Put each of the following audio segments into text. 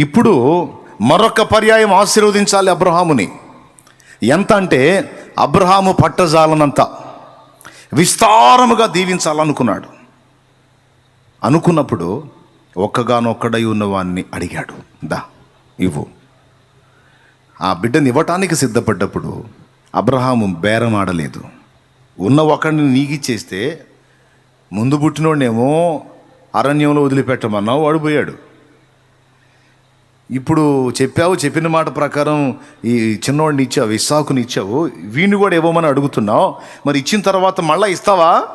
ఇప్పుడు మరొక పర్యాయం ఆశీర్వదించాలి అబ్రహాముని. ఎంత అంటే అబ్రహాము పట్టజాలనంత విస్తారముగా దీవించాలనుకున్నాడు. అనుకున్నప్పుడు ఒక్కగానొక్కడై ఉన్నవాన్ని అడిగాడు దా ఇవ్వు. ఆ బిడ్డని ఇవ్వటానికి సిద్ధపడ్డప్పుడు అబ్రహాము బేరం ఆడలేదు ఉన్న ఒకడిని నీకిచ్చేస్తే ముందు పుట్టినోడేమో అరణ్యంలో వదిలిపెట్టమన్నావు వాడు పోయాడు. ఇప్పుడు చెప్పావు చెప్పిన మాట ప్రకారం ఈ చిన్నవాడిని ఇచ్చావు ఇస్సాకుని ఇచ్చావు. వీడిని కూడా ఇవ్వమని అడుగుతున్నావు. మరి ఇచ్చిన తర్వాత మళ్ళీ ఇస్తావా?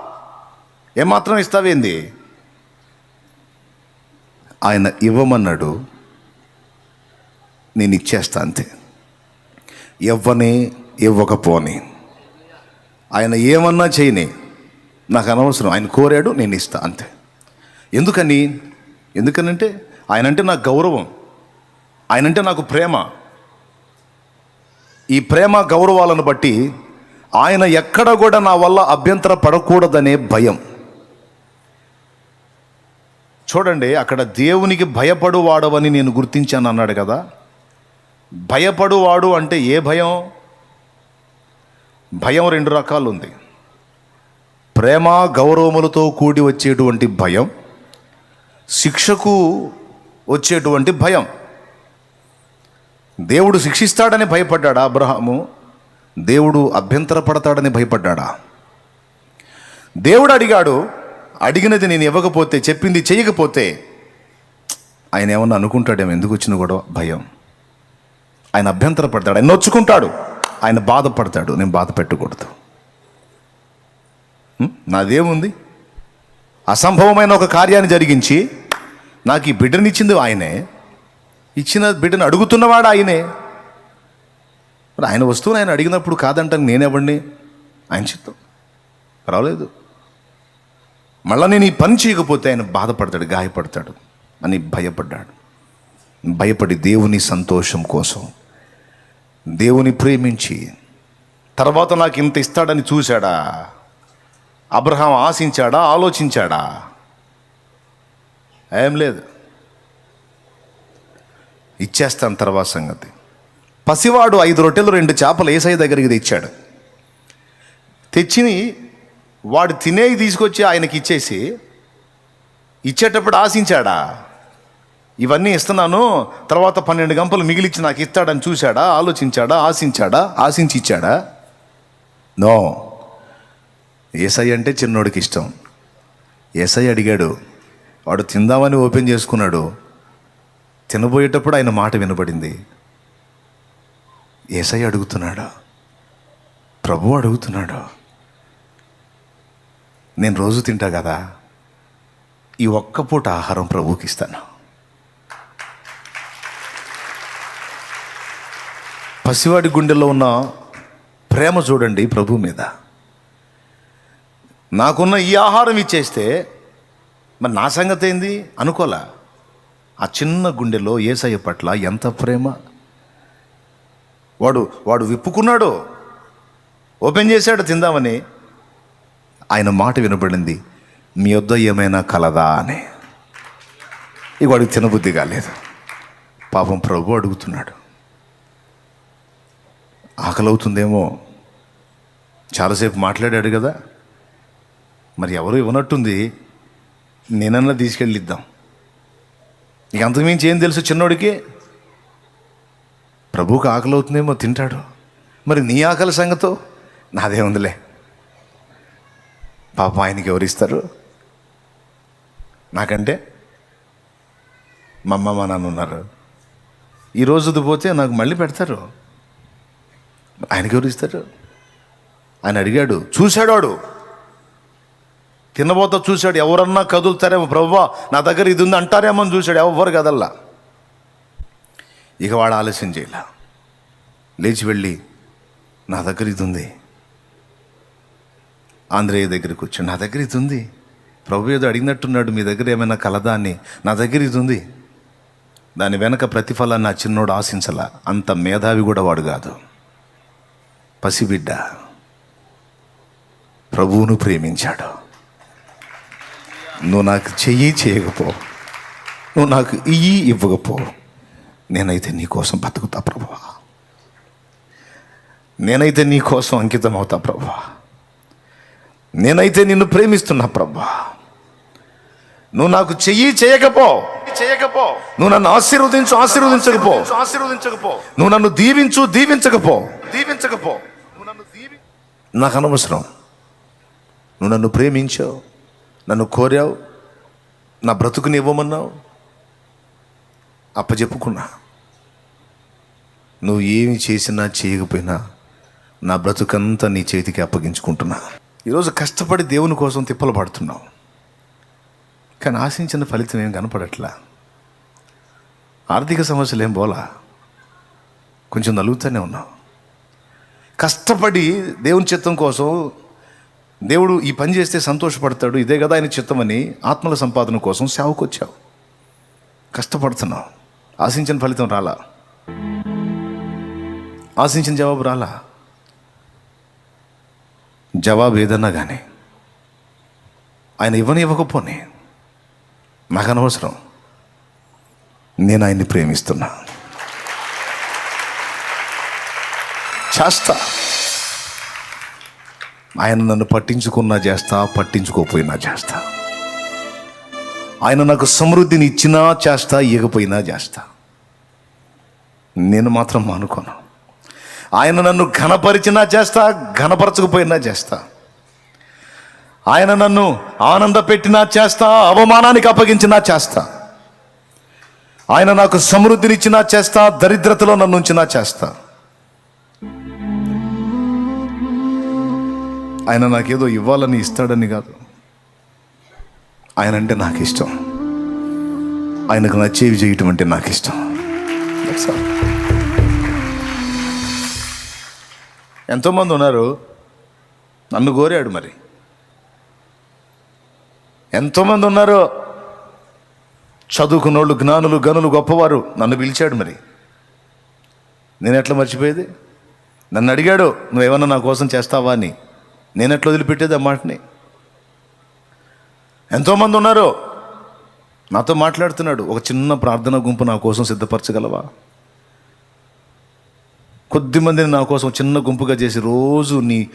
ఏమాత్రం ఇస్తావేంది ఆయన ఇవ్వమన్నాడు నేను ఇచ్చేస్తా అంతే. ఇవ్వని ఇవ్వకపోని. ఆయన ఏమన్నా చేయని నాకు అనవసరం. ఆయన కోరాడు నేను ఇస్తా అంతే. ఎందుకని? ఎందుకనంటే ఆయన అంటే నాకు గౌరవం. ఆయన అంటే నాకు ప్రేమ. ఈ ప్రేమ గౌరవాలను బట్టి ఆయన ఎక్కడ కూడా నా వల్ల అభ్యంతర పడకూడదనే భయం. చూడండి అక్కడ దేవునికి భయపడువాడవని నేను గుర్తించాను అన్నాడు కదా. భయపడువాడు అంటే ఏ భయం? భయం రెండు రకాలు ఉంది ప్రేమ గౌరవములతో కూడి వచ్చేటువంటి భయం శిక్షకు వచ్చేటువంటి భయం. దేవుడు శిక్షిస్తాడని భయపడ్డాడా అబ్రహాము? దేవుడు అభ్యంతరపడతాడని భయపడ్డాడా? దేవుడు అడిగాడు అడిగినది నేను ఇవ్వకపోతే చెప్పింది చేయకపోతే ఆయన ఏమన్నా అనుకుంటాడేమో ఎందుకు వచ్చిన కూడా భయం. ఆయన అభ్యంతరపడతాడు ఆయన నొచ్చుకుంటాడు ఆయన బాధపడతాడు నేను బాధ పెట్టకూడదు. నాదేముంది? అసంభవమైన ఒక కార్యాన్ని జరిగించి నాకు ఈ బిడ్డనిచ్చింది ఆయనే. ఇచ్చిన బిడ్డను అడుగుతున్నవాడు ఆయనే. మరి ఆయన వస్తువుని ఆయన అడిగినప్పుడు కాదంటాను నేనెవ్వండి ఆయన చిత్తం. రాలేదు మళ్ళీ నేను ఈ పని చేయకపోతే ఆయన బాధపడతాడు గాయపడతాడు అని భయపడ్డాడు. భయపడి దేవుని సంతోషం కోసం దేవుని ప్రేమించి తర్వాత నాకు ఇంత ఇస్తాడని చూశాడా? అబ్రహాం ఆశించాడా? ఆలోచించాడా? ఏం లేదు. ఇచ్చేస్తాను తర్వాత సంగతి. పసివాడు ఐదు రొట్టెలు రెండు చేపలు ఏసఐ దగ్గరికి తెచ్చాడు. తెచ్చిని వాడు తినేవి తీసుకొచ్చి ఆయనకి ఇచ్చేసి ఇచ్చేటప్పుడు ఆశించాడా? ఇవన్నీ ఇస్తున్నాను తర్వాత పన్నెండు గంపలు మిగిలిచ్చి నాకు ఇస్తాడని చూశాడా? ఆలోచించాడా? ఆశించాడా? ఆశించి ఇచ్చాడా? నో. ఏసై అంటే చిన్నోడికి ఇష్టం. ఏసై అడిగాడు వాడు తిందామని ఓపెన్ చేసుకున్నాడు. తినబోయేటప్పుడు ఆయన మాట వినబడింది. ఏసై అడుగుతున్నాడు? ప్రభు అడుగుతున్నాడు? నేను రోజు తింటా కదా ఈ ఒక్క పూట ఆహారం ప్రభుకి ఇస్తాను. పసివాడి గుండెల్లో ఉన్న ప్రేమ చూడండి ప్రభు మీద. నాకున్న ఈ ఆహారం ఇచ్చేస్తే మరి నా సంగతి ఏంది అనుకోలే? ఆ చిన్న గుండెలో ఏసయ్య పట్ల ఎంత ప్రేమ? వాడు వాడు విప్పుకున్నాడు. ఓపెన్ చేశాడు తిందామని. ఆయన మాట వినబడింది మీ వద్ద ఏమైనా కలదా? అని. ఇక వాడికి తినబుద్ధి కాలేదు. పాపం ప్రభు అడుగుతున్నాడు. ఆకలి అవుతుందేమో చాలాసేపు మాట్లాడాడు కదా. మరి ఎవరు ఇవ్వనట్టుంది? నేనన్నా తీసుకెళ్ళిద్దాం. నీకు అంతకుమించి ఏం తెలుసు చిన్నోడికి? ప్రభువుకి ఆకలి అవుతుందేమో తింటాడు. మరి నీ ఆకలి సంగతో? నాదే ఉందిలే. పాపం ఆయనకి ఎవరిస్తారు నాకంటే మా అమ్మ మా నాన్న ఉన్నారు. ఈ పోతే నాకు మళ్ళీ పెడతారు. ఆయనకి ఎవరు ఇస్తారు? ఆయన అడిగాడు చూశాడు వాడు. తినబోత చూశాడు ఎవరన్నా కదులుతారేమో ప్రభువా నా దగ్గర ఇది ఉంది అంటారేమో అని చూశాడు ఎవరు కదల్లా. ఇక వాడు ఆలస్యం చేయలే. లేచి వెళ్ళి నా దగ్గర ఇది ఉంది. ఆంధ్రేయ దగ్గరికి వచ్చాడు నా దగ్గర ఇది ఉంది. ప్రభు ఏదో అడిగినట్టున్నాడు మీ దగ్గర ఏమైనా కలదా అని. నా దగ్గర ఇది ఉంది. దాని వెనక ప్రతిఫలాన్ని నా చిన్నోడు ఆశించాల. అంత మేధావి కూడా వాడు కాదు. పసిబిడ్డ. ప్రభువును ప్రేమించాడు. నువ్వు నాకు చెయ్యి చేయకపో. నువ్వు నాకు ఇయ్యి ఇవ్వకపో. నేనైతే నీ కోసం బతుకుతా ప్రభువా నేనైతే నీ కోసం అంకితం అవుతా ప్రభువా నేనైతే నిన్ను ప్రేమిస్తున్నా ప్రభా. నువ్వు నాకు చెయ్యి చేయకపో. చేయకపో. నువ్వు నన్ను ఆశీర్వదించు ఆశీర్వదించకపో. ఆశీర్వదించకపో. నువ్వు నన్ను దీవించు దీవించకపో. దీవించకపో. నువ్వు నన్ను దీవి నాకు అనవసరం. నువ్వు నన్ను ప్రేమించావు. నన్ను కోరావు నా బ్రతుకుని ఇవ్వమన్నావు. అప్పచెప్పుకున్నా నువ్వు ఏమి చేసినా చేయకపోయినా నా బ్రతుకంతా నీ చేతికి అప్పగించుకుంటున్నా. ఈరోజు కష్టపడి దేవుని కోసం తిప్పలు పడుతున్నావు. కానీ ఆశించిన ఫలితం ఏం కనపడట్లా? ఆర్థిక సమస్యలు ఏం పోలా? కొంచెం నలుగుతూనే ఉన్నావు. కష్టపడి దేవుని చిత్తం కోసం దేవుడు ఈ పని చేస్తే సంతోషపడతాడు. ఇదే కదా ఆయన చిత్తమని ఆత్మల సంపాదన కోసం సేవకు వచ్చావు కష్టపడుతున్నావు. ఆశించిన ఫలితం రాలా? ఆశించిన జవాబు రాలా? జవాబు ఏదన్నా కానీ ఆయన ఇవ్వని ఇవ్వకపోని. నాకు అనవసరం. నేను ఆయన్ని ప్రేమిస్తున్నా. చేస్తా. ఆయన నన్ను పట్టించుకున్నా చేస్తా పట్టించుకోపోయినా చేస్తా. ఆయన నాకు సమృద్ధిని ఇచ్చినా చేస్తా ఇవ్వకపోయినా చేస్తా. నేను మాత్రం మానుకోను. ఆయన నన్ను ఘనపరిచినా చేస్తా ఘనపరచకపోయినా చేస్తా. ఆయన నన్ను ఆనంద పెట్టినా చేస్తా అవమానానికి అప్పగించినా చేస్తా. ఆయన నాకు సమృద్ధినిచ్చినా చేస్తా దరిద్రతలో నన్ను ఉంచినా చేస్తా. ఆయన నాకేదో ఇవ్వాలని ఇస్తాడని కాదు. ఆయన అంటే నాకు ఇష్టం ఆయనకు నచ్చేవి చేయటం అంటే నాకు ఇష్టం ఎంతోమంది ఉన్నారు. నన్ను కోరాడు మరి. ఎంతోమంది ఉన్నారు. చదువుకున్నోళ్ళు జ్ఞానులు గనులు గొప్పవారు నన్ను పిలిచాడు మరి. నేను ఎట్లా మర్చిపోయేది? నన్ను అడిగాడు నువ్వేమన్నా నా కోసం చేస్తావా? అని. నేను ఎట్లా వదిలిపెట్టేది ఆ మాటని? ఎంతోమంది ఉన్నారు. నాతో మాట్లాడుతున్నాడు. ఒక చిన్న ప్రార్థన గుంపు నా కోసం సిద్ధపరచగలవా? కొద్ది మందిని నా కోసం చిన్న గుంపుగా చేసి రోజు నీ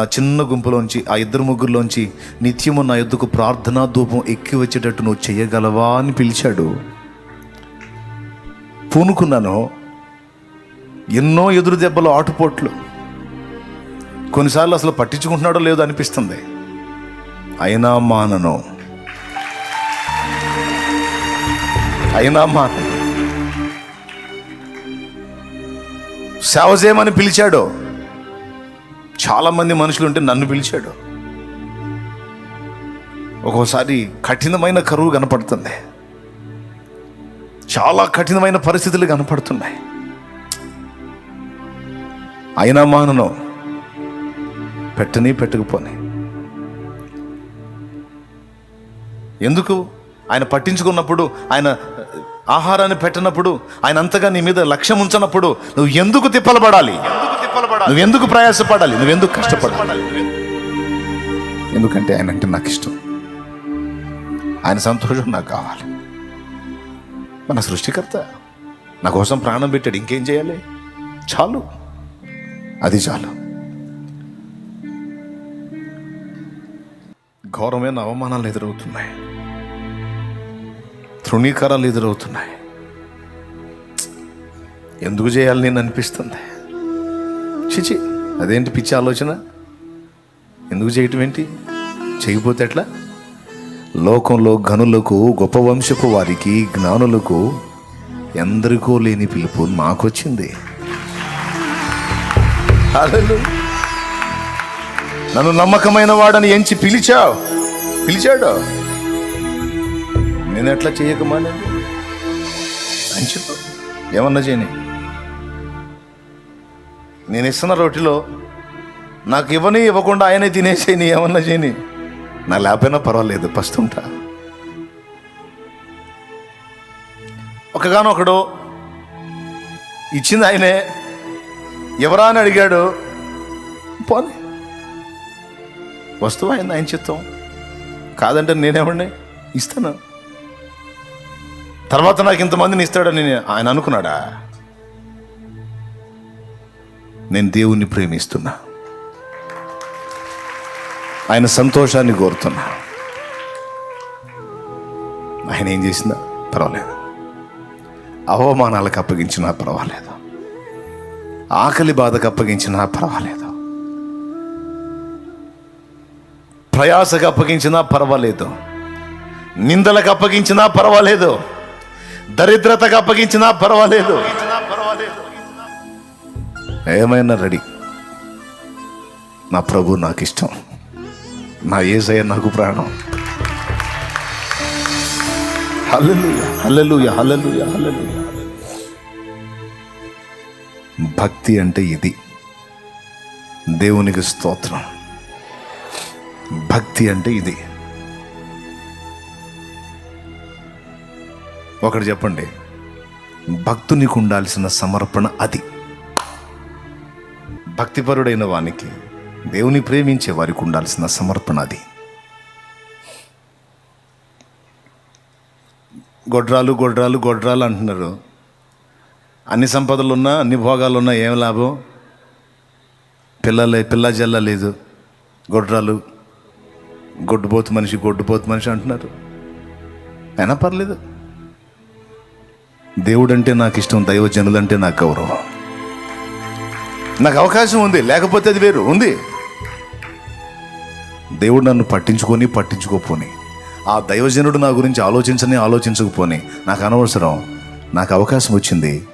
ఆ చిన్న గుంపులోంచి ఆ ఇద్దరు ముగ్గురులోంచి నిత్యము నా ఎద్దుకు ప్రార్థనా ధూపం ఎక్కి వచ్చేటట్టు నువ్వు చేయగలవా అని పిలిచాడు. పూనుకున్నాను. ఎన్నో ఎదురు దెబ్బలు ఆటుపోట్లు. కొన్నిసార్లు అసలు పట్టించుకుంటున్నాడో లేదో అనిపిస్తుంది. అయినా మానను. అయినా మానను. సేవ చేయమని పిలిచాడు. చాలామంది మనుషులు ఉంటే నన్ను పిలిచాడు. ఒక్కోసారి కఠినమైన కరువు కనపడుతుంది. చాలా కఠినమైన పరిస్థితులు కనపడుతున్నాయి. అయినా మానను. పెట్టని పెట్టకపోని. ఎందుకు? ఆయన పట్టించుకున్నప్పుడు ఆయన ఆహారాన్ని పెట్టినప్పుడు ఆయన అంతగా నీ మీద లక్ష్యం ఉంచనప్పుడు నువ్వు ఎందుకు తిప్పలబడాలి? నువ్వు ఎందుకు ప్రయాసపడాలి? నువ్వు ఎందుకు కష్టపడాలి? ఎందుకంటే ఆయన అంటే నాకు ఇష్టం. ఆయన సంతోషం నాకు కావాలి. మన సృష్టికర్త. నా కోసం ప్రాణం పెట్టాడు. ఇంకేం చేయాలి? చాలు. అది చాలు. ఘోరమైన అవమానాలు ఎదురవుతున్నాయి. తృణీకరాలు ఎదురవుతున్నాయి. ఎందుకు చేయాలి నేను అనిపిస్తుంది. చిచి అదేంటి పిచ్చి ఆలోచన? ఎందుకు చేయటం ఏంటి? చేయకపోతే ఎట్లా? లోకంలో గనులకు గొప్ప వంశపు వారికి జ్ఞానులకు ఎందరికో లేని పిలుపు మాకొచ్చింది. నన్ను నమ్మకమైన వాడని ఎంచి పిలిచావు. పిలిచాడు? నేను ఎట్లా చేయకమానండి అని చెప్పు. ఏమన్నా చేయని? నేను ఇస్తున్న రొట్టెలో నాకు ఇవ్వని ఇవ్వకుండా ఆయనే తినేసేయని ఏమన్నా చేయని? నా లేకపోయినా పర్వాలేదు పస్తుంటా. ఒకగానొకడు ఇచ్చింది ఆయనే. ఎవరా అని అడిగాడు. పోనీ. వస్తువు అయింది ఆయన చిత్తం కాదంటే నేనేమండి ఇస్తాను. తర్వాత నాకు ఇంతమందిని ఇస్తాడని ఆయన అనుకున్నాడా? నేను దేవుణ్ణి ప్రేమిస్తున్నా. ఆయన సంతోషాన్ని కోరుతున్నా. ఆయన ఏం చేసినా పర్వాలేదు. అవమానాలకు అప్పగించినా పర్వాలేదు. ఆకలి బాధకు అప్పగించినా పర్వాలేదు. ప్రయాసకు అప్పగించినా పర్వాలేదు. నిందలకు అప్పగించినా పర్వాలేదు. దరిద్రతకు అప్పగించినా పర్వాలేదు. ఏమైనా రెడీ? నా ప్రభు నాకు ఇష్టం నా ఏసయ్య నాకు ప్రాణం. హల్లెలూయ హల్లెలూయ హల్లెలూయ హల్లెలూయ. భక్తి అంటే ఇది. దేవునికి స్తోత్రం. భక్తి అంటే ఇది. ఒకటి చెప్పండి. భక్తునికి ఉండాల్సిన సమర్పణ అది. భక్తిపరుడైన వానికి దేవుని ప్రేమించే వారికి ఉండాల్సిన సమర్పణ అది. గొడ్రాలు గొడ్రాలు గొడ్రాలు అంటున్నారు. అన్ని సంపదలు ఉన్నా అన్ని భోగాలు ఉన్నా ఏం లాభం? పిల్లలే పిల్ల జల్ల లేదు. గొడ్రాలు. గొడ్డుపోతు మనిషి గొడ్డుపోతు మనిషి అంటున్నారు. అయినా పర్లేదు. దేవుడంటే నాకు ఇష్టం దైవజనులంటే నాకు గౌరవం. నాకు అవకాశం ఉంది లేకపోతే అది వేరు ఉంది. దేవుడు నన్ను పట్టించుకొని పట్టించుకోపోని. ఆ దైవజనుడు నా గురించి ఆలోచించని ఆలోచించకపోని. నాకు అనవసరం నాకు అవకాశం వచ్చింది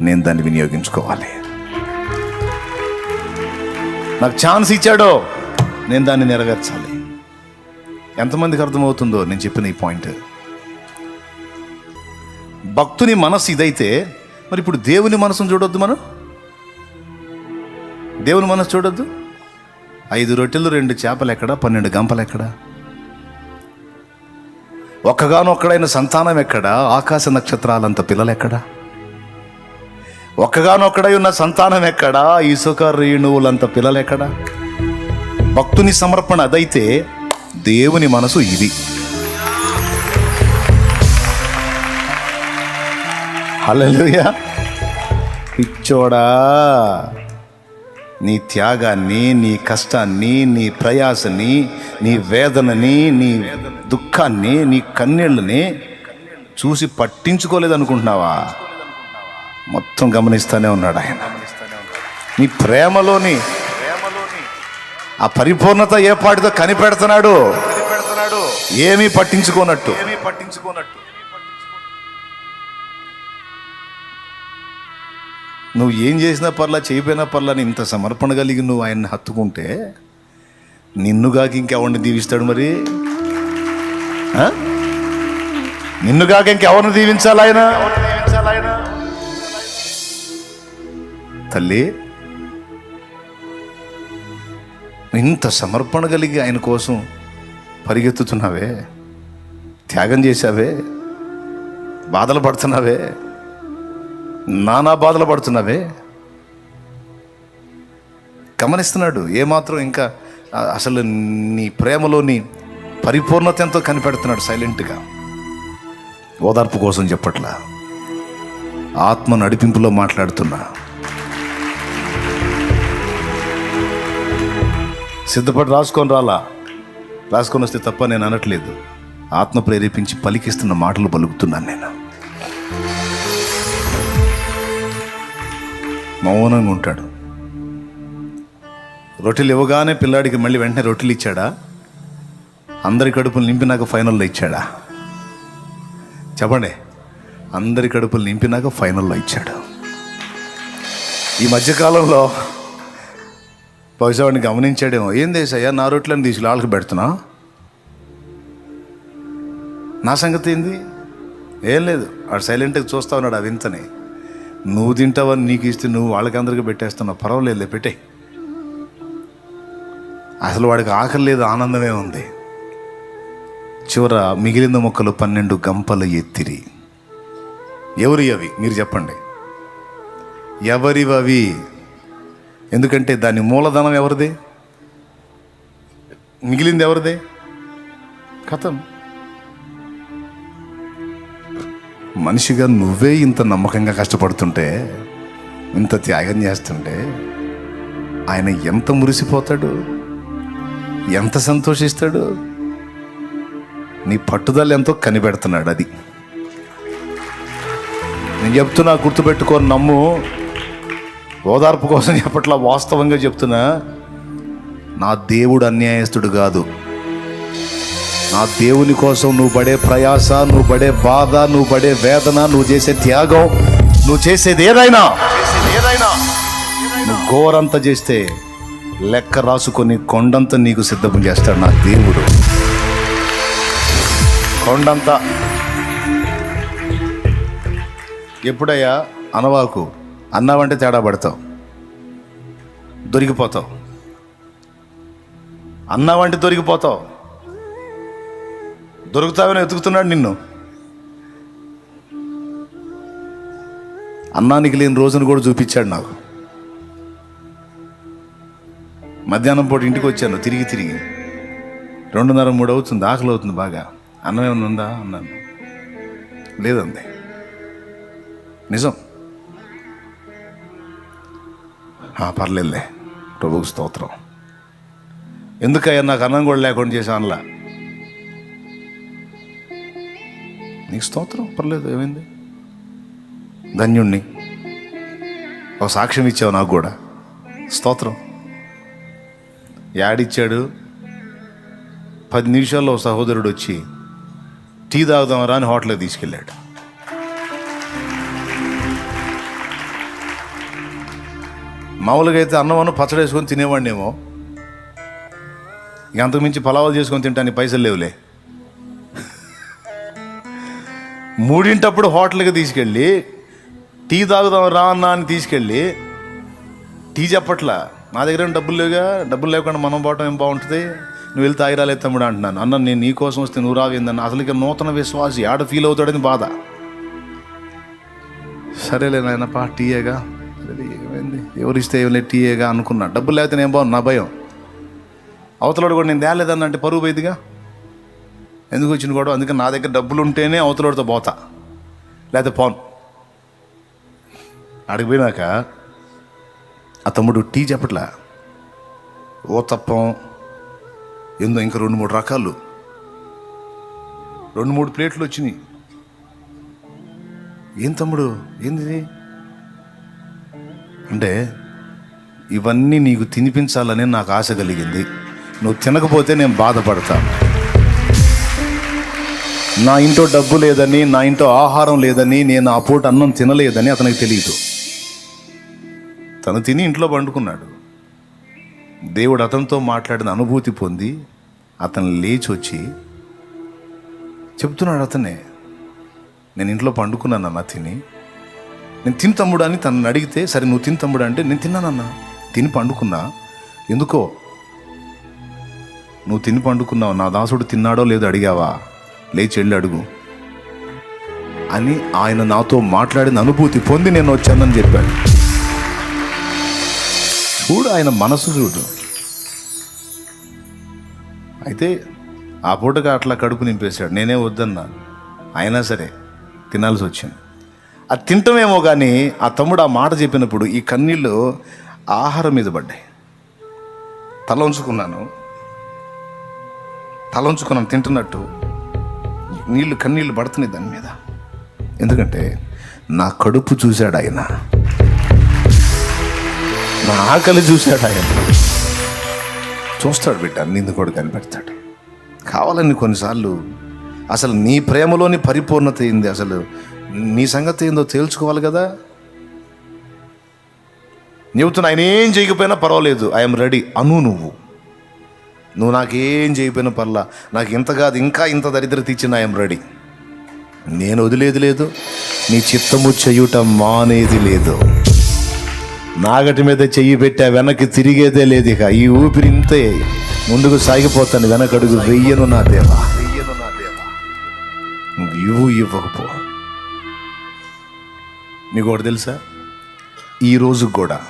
నేను దాన్ని వినియోగించుకోవాలి. నాకు ఛాన్స్ ఇచ్చాడో నేను దాన్ని నెరవేర్చాలి. ఎంతమందికి అర్థమవుతుందో నేను చెప్పిన ఈ పాయింట్. భక్తుని మనసు ఇదైతే మరి ఇప్పుడు దేవుని మనసును చూడొద్దు మనం? దేవుని మనసు చూడొద్దు? ఐదు రొట్టెలు రెండు చేపలు ఎక్కడ? పన్నెండు గంపలు ఎక్కడ? ఒక్కగానొక్కడైన సంతానం ఎక్కడ? ఆకాశ నక్షత్రాలంత పిల్లలు ఎక్కడ? ఒక్కగానొక్కడై ఉన్న సంతానం ఎక్కడ? ఇసుక రేణువులంత పిల్లలు ఎక్కడ? భక్తుని సమర్పణ అదైతే దేవుని మనసు ఇది. హల్లెలూయా. పిచ్చోడా. నీ త్యాగాన్ని నీ కష్టాన్ని నీ ప్రయాసని నీ వేదనని నీ దుఃఖాన్ని నీ కన్నీళ్ళని చూసి పట్టించుకోలేదనుకుంటున్నావా? మొత్తం గమనిస్తూనే ఉన్నాడు ఆయన. నీ ప్రేమలోని ఆ పరిపూర్ణత ఏ పాటితో కనిపెడుతున్నాడు? ఏమీ పట్టించుకోనట్టు. ఏమీ పట్టించుకోనట్టు. నువ్వు ఏం చేసినా పర్లా చేయపోయినా పర్లా అని ఇంత సమర్పణ కలిగి నువ్వు ఆయన్ని హత్తుకుంటే నిన్నుగాక ఇంకెవరిని దీవిస్తాడు మరి? నిన్నుగాక ఇంకెవరిని దీవించాలి ఆయన? తల్లి ఇంత సమర్పణ కలిగి ఆయన కోసం పరిగెత్తుతున్నావే? త్యాగం చేశావే? బాధలు పడుతున్నావే? నానా బాధలు పడుతున్నావే? గమనిస్తున్నాడు ఏమాత్రం ఇంకా అసలు నీ ప్రేమలోని పరిపూర్ణత ఎంతో కనిపెడుతున్నాడు సైలెంట్గా. ఓదార్పు కోసం చెప్పట్లా. ఆత్మ నడిపింపులో మాట్లాడుతున్నా. సిద్ధపడి రాసుకొని రాలా. రాసుకొని వస్తే తప్ప నేను అనట్లేదు. ఆత్మ ప్రేరేపించి పలికిస్తున్న మాటలు పలుకుతున్నాను నేను. మౌనంగా ఉంటాడు. రొట్టెలు ఇవ్వగానే పిల్లాడికి మళ్ళీ వెంటనే రొట్టెలు ఇచ్చాడా? అందరి కడుపులు నింపినాక ఫైనల్లో ఇచ్చాడా? చెప్పండి. అందరి కడుపులు నింపినాక ఫైనల్లో ఇచ్చాడు. ఈ మధ్యకాలంలో బహుశా వాడిని గమనించాడేమో. ఏం దేశయ్యా నా రొట్టెలను తీసి వాళ్ళకి పెడుతున్నా? నా సంగతి ఏంది? ఏం లేదు. వాడు సైలెంట్గా చూస్తా ఉన్నాడు ఆ వింతని. నువ్వు తింటావని నీకు ఇస్తే నువ్వు వాళ్ళకి అందరికీ పెట్టేస్తున్నావు పర్వాలేదులే పెట్టే అసలు వాడికి ఆకలి లేదు ఆనందమే ఉంది. చివర మిగిలిన మొక్కలు పన్నెండు గంపలు ఎత్తిరి. ఎవరి అవి? మీరు చెప్పండి. ఎవరివి అవి ఎందుకంటే దాని మూలధనం ఎవరిది? మిగిలింది ఎవరిదే? కథం. మనిషిగా నువ్వే ఇంత నమ్మకంగా కష్టపడుతుంటే ఇంత త్యాగం చేస్తుంటే ఆయన ఎంత మురిసిపోతాడు? ఎంత సంతోషిస్తాడు? నీ పట్టుదల ఎంతో కనిపెడుతున్నాడు అది. నేను చెప్తున్నా గుర్తుపెట్టుకో నమ్ము. ఓదార్పు కోసం చెప్పట్లా వాస్తవంగా చెప్తున్నా నా దేవుడు అన్యాయస్తుడు కాదు. నా దేవుని కోసం నువ్వు పడే ప్రయాస నువ్వు పడే బాధ నువ్వు పడే వేదన నువ్వు చేసే త్యాగం నువ్వు చేసేది ఏదైనా నువ్వు ఘోరంత చేస్తే లెక్క రాసుకొని కొండంత నీకు సిద్ధం చేస్తాడు నా దేవుడు. కొండంత. ఎప్పుడయ్యా? అనవాకు. అన్నావంటే తేడా పడతావు. దొరికిపోతావు. అన్నావంటే దొరికిపోతావు. దొరుకుతావని వెతుకుతున్నాడు నిన్ను. అన్నానికి లేని రోజును కూడా చూపించాడు నాకు. మధ్యాహ్నం పూట ఇంటికి వచ్చాను తిరిగి తిరిగి. రెండున్నర మూడు అవుతుంది ఆకలి అవుతుంది బాగా. అన్నం ఏమైనా ఉందా? అన్నాను. లేదండి నిజం. పర్లేదులే. ప్రభుకు స్తోత్రం. ఎందుకయ్యా నాకు అన్నం కూడా లేకుండా చేశానులా నీకు స్తోత్రం? పర్లేదు ఏమైంది? ధన్యుణ్ణి. ఒక సాక్ష్యం ఇచ్చావు నాకు కూడా. స్తోత్రం. యాడిచ్చాడు. పది నిమిషాల్లో సహోదరుడు వచ్చి టీ తాగుదామరా అని హోటల్కి తీసుకెళ్ళాడు. మామూలుగా అయితే అన్నం అన్నం పచ్చడి వేసుకొని తినేవాడినేమో. ఇక అంతకుమించి పలావాలు చేసుకొని తింటానికి పైసలు లేవులే. మూడింటప్పుడు హోటల్కి తీసుకెళ్ళి టీ తాగుదాం రా అన్న అని తీసుకెళ్ళి టీ చెప్పట్లా నా దగ్గర డబ్బులు లేవుగా డబ్బులు లేకుండా మనం పోవటం ఏం బాగుంటుంది? నువ్వు వెళ్ళి తాగిరాలే తమ్ముడు అంటున్నాను. అన్న నేను నీ కోసం వస్తే నువ్వు రావిందన్న అసలు ఇక నూతన విశ్వాసి ఆడ ఫీల్ అవుతాడని బాధ. సరేలే నాయన పా టీయేగా సరే, ఎవరిస్తే ఏమైనా టీయేగా అనుకున్నా. డబ్బులు లేకపోతే నేను బాగుంది నా భయం. అవతలాడు కూడా నేను తేలేదన్న అంటే పరువు పోయిందిగా ఎందుకు వచ్చిన కూడా అందుకే నా దగ్గర డబ్బులు ఉంటేనే అవతలోడితో పోతా. లేకపోతే పోను. అడిగిపోయినాక ఆ తమ్ముడు టీ చెప్పట్లా. ఓ తప్పం ఏందో ఇంకా రెండు మూడు రకాలు. రెండు మూడు ప్లేట్లు వచ్చినాయి. ఏం తమ్ముడు? ఏంది అంటే ఇవన్నీ నీకు తినిపించాలని నాకు ఆశ కలిగింది. నువ్వు తినకపోతే నేను బాధపడతాను నా ఇంట్లో డబ్బు లేదని నా ఇంట్లో ఆహారం లేదని నేను ఆ పూట అన్నం తినలేదని అతనికి తెలియదు. తను తిని ఇంట్లో పండుకున్నాడు. దేవుడు అతనితో మాట్లాడిన అనుభూతి పొంది అతను లేచి వచ్చి చెప్తున్నాడు అతనే నేను ఇంట్లో పండుకున్నానన్నా తిని నేను తిని తమ్ముడు అని తనని అడిగితే సరే నువ్వు తిని తమ్ముడు అంటే నేను తిన్నానన్నా తిని పండుకున్నా. ఎందుకో? నువ్వు తిని పండుకున్నావు? నా దాసుడు తిన్నాడో లేదో అడిగావా? లేచి వెళ్ళి అడుగు. అని ఆయన నాతో మాట్లాడిన అనుభూతి పొంది నేను వచ్చానని చెప్పాడు. చూడు ఆయన మనసు చూడు. అయితే ఆ పూటగా అట్లా కడుపు నింపేశాడు. నేనే వద్దన్నా. అయినా సరే తినాల్సి వచ్చింది. అది తింటమేమో కానీ ఆ తమ్ముడు ఆ మాట చెప్పినప్పుడు ఈ కన్నీళ్ళు ఆహారం మీద పడ్డాయి. తల ఉంచుకున్నాను. తల ఉంచుకున్నాను తింటున్నట్టు నీళ్ళు కన్నీళ్ళు పడుతున్నాయి దాని మీద. ఎందుకంటే నా కడుపు చూశాడు ఆయన. నా ఆకలి చూశాడు ఆయన. చూస్తాడు బిడ్డ నిన్ను కూడా కనిపెడతాడు. కావాలని కొన్నిసార్లు అసలు నీ ప్రేమలోని పరిపూర్ణత అయింది అసలు నీ సంగతి ఏందో తేల్చుకోవాలి కదా? చెబుతున్నా ఆయన ఏం చేయకపోయినా పర్వాలేదు. ఐఎమ్ రెడీ అను నువ్వు. నువ్వు నాకేం చేయకపోయినా పర్లా. నాకు ఇంత కాదు ఇంకా ఇంత దరిద్ర తీర్చిన ఐఎమ్ రెడీ నేను వదిలేది లేదు. నీ చిత్తము చెయ్యుట మానేది లేదు. నాగటి మీద చెయ్యి పెట్టా వెనక్కి తిరిగేదే లేదు ఇక. ఈ ఊపిరి ఇంతే. ముందుకు సాగిపోతాను వెనకడుగు వెయ్యను నా దేవా. వెయ్యను నా దేవా ఇవ్వు ఇవ్వకపో. మీకు ఒకటి తెలుసా? ఈ కూడా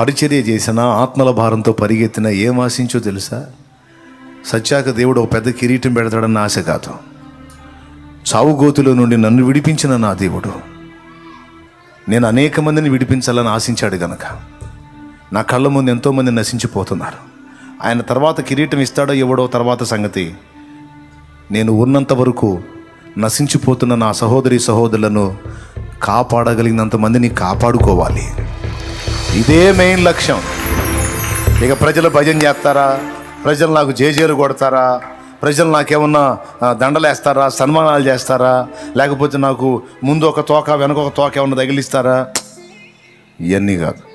పరిచర్య చేసిన ఆత్మల భారంతో పరిగెత్తిన ఏం ఆశించో తెలుసా? సత్యాక దేవుడు ఒక పెద్ద కిరీటం పెడతాడన్న ఆశ కాదు. చావుగోతులో నుండి నన్ను విడిపించిన నా దేవుడు. నేను అనేక మందిని విడిపించాలని ఆశించాడు గనక. నా కళ్ళ ముందు ఎంతోమంది నశించిపోతున్నారు. ఆయన తర్వాత కిరీటం ఇస్తాడో ఎవడో తర్వాత సంగతి నేను ఉన్నంత వరకు నశించిపోతున్న నా సహోదరి సహోదరులను కాపాడగలిగినంత మందిని కాపాడుకోవాలి. ఇదే మెయిన్ లక్ష్యం. ఇక ప్రజలు భజన చేస్తారా? ప్రజలు నాకు జేజేలు కొడతారా? ప్రజలు నాకేమన్నా ఆ, దండలేస్తారా? సన్మానాలు చేస్తారా? లేకపోతే నాకు ముందు ఒక తోక వెనక ఒక తోక ఏమన్నా తగిలిస్తారా? ఇవన్నీ కాదు.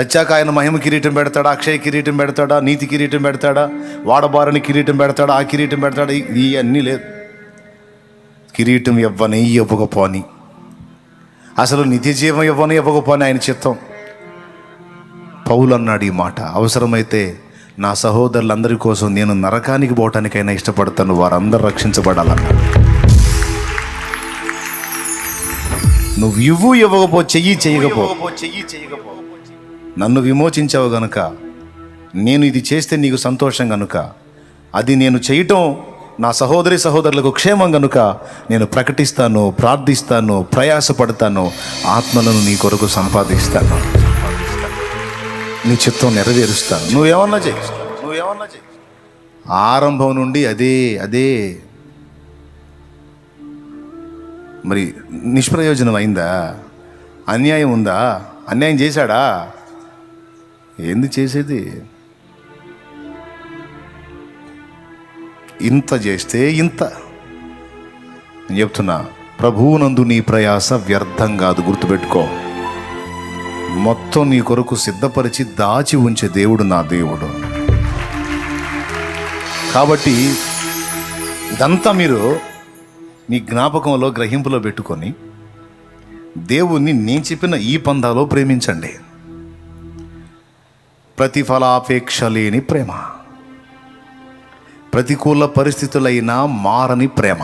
చచ్చాక ఆయన మహిమ కిరీటం పెడతాడా? అక్షయ కిరీటం పెడతాడా? నీతి కిరీటం పెడతాడా? వాడబారని కిరీటం పెడతాడా? ఆ కిరీటం పెడతాడా? ఇవన్నీ లేదు. కిరీటం ఇవ్వని ఇవ్వకపోని అసలు నిత్య జీవం ఇవ్వని ఇవ్వకపోని ఆయన చిత్తం. పౌలు అన్నాడు ఈ మాట అవసరమైతే నా సహోదరులందరి కోసం నేను నరకానికి పోవటానికైనా ఇష్టపడతాను వారందరూ రక్షించబడాలన్నాడు. నువ్వు ఇవ్వు ఇవ్వకపో చెయ్యి చేయబోబో చెయ్యి చేయకపో నన్ను విమోచించావు గనుక నేను ఇది చేస్తే నీకు సంతోషం గనుక అది నేను చేయటం నా సహోదరి సహోదరులకు క్షేమం గనుక నేను ప్రకటిస్తాను ప్రార్థిస్తాను ప్రయాసపడతాను ఆత్మలను నీ కొరకు సంపాదిస్తాను. నీ చిత్తం నెరవేరుస్తాను. నువ్వేమన్నా చేయి నువ్వేమన్నా చేయి ఆరంభం నుండి అదే అదే. మరి నిష్ప్రయోజనం అయిందా? అన్యాయం ఉందా? అన్యాయం చేశాడా? ఏంది చేసేది? ఇంత చేస్తే ఇంత. నేను చెప్తున్నా ప్రభువునందు నీ ప్రయాస వ్యర్థం కాదు గుర్తుపెట్టుకో. మొత్తం నీ కొరకు సిద్ధపరిచి దాచి ఉంచే దేవుడు నా దేవుడు. కాబట్టి ఇదంతా మీరు మీ జ్ఞాపకంలో గ్రహింపులో పెట్టుకొని దేవుణ్ణి నేను చెప్పిన ఈ పందాలో ప్రేమించండి. ప్రతిఫలాపేక్ష లేని ప్రేమ. ప్రతికూల పరిస్థితులైనా మారని ప్రేమ.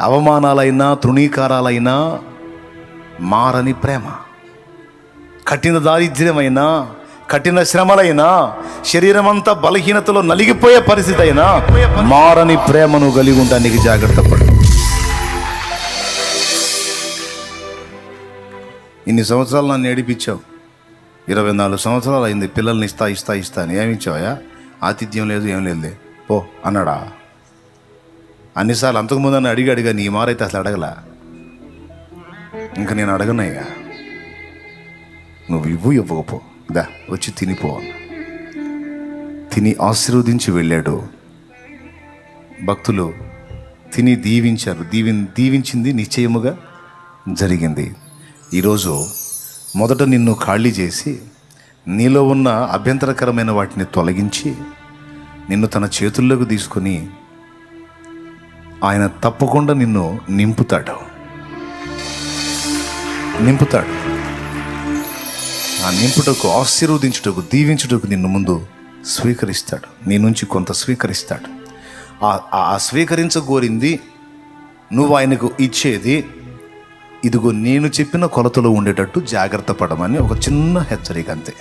అవమానాలైనా తృణీకారాలైనా మారని ప్రేమ. కఠిన దారిద్ర్యమైనా కఠిన శ్రమలైనా శరీరమంతా బలహీనతలో నలిగిపోయే పరిస్థితి అయినా మారని ప్రేమను కలిగి ఉండడానికి జాగ్రత్త పడు. ఇన్ని సంవత్సరాలు నన్ను ఏడిపించావు. ఇరవై నాలుగు సంవత్సరాలు అయింది. పిల్లల్ని ఇస్తా ఇస్తా ఇస్తా అని ఏమిచ్చావయా ఆతిథ్యం లేదు ఏం లేదులే. పో అన్నాడా. అన్నిసార్లు అంతకుముందు అని అడిగి అడిగా నీ మారైతే అసలు అడగలా. ఇంకా నేను అడగనయ్యా. నువ్వు ఇవ్వు ఇవ్వకపో దా వచ్చి తినిపో తిని ఆశీర్వదించి వెళ్ళాడు. భక్తులు తిని దీవించారు. దీవి దీవించింది నిశ్చయముగా జరిగింది. ఈరోజు మొదట నిన్ను ఖాళీ చేసి నీలో ఉన్న అభ్యంతరకరమైన వాటిని తొలగించి నిన్ను తన చేతుల్లోకి తీసుకొని ఆయన తప్పకుండా నిన్ను నింపుతాడు. నింపుతాడు. ఆ నింపుటకు ఆశీర్వదించుటకు దీవించుటకు నిన్ను ముందు స్వీకరిస్తాడు. నీ నుంచి కొంత స్వీకరిస్తాడు. ఆ- ఆ స్వీకరించగోరింది నువ్వు ఆయనకు ఇచ్చేది ఇదిగో నేను చెప్పిన కొలతలో ఉండేటట్టు జాగ్రత్త పడమని ఒక చిన్న హెచ్చరిక అంతే.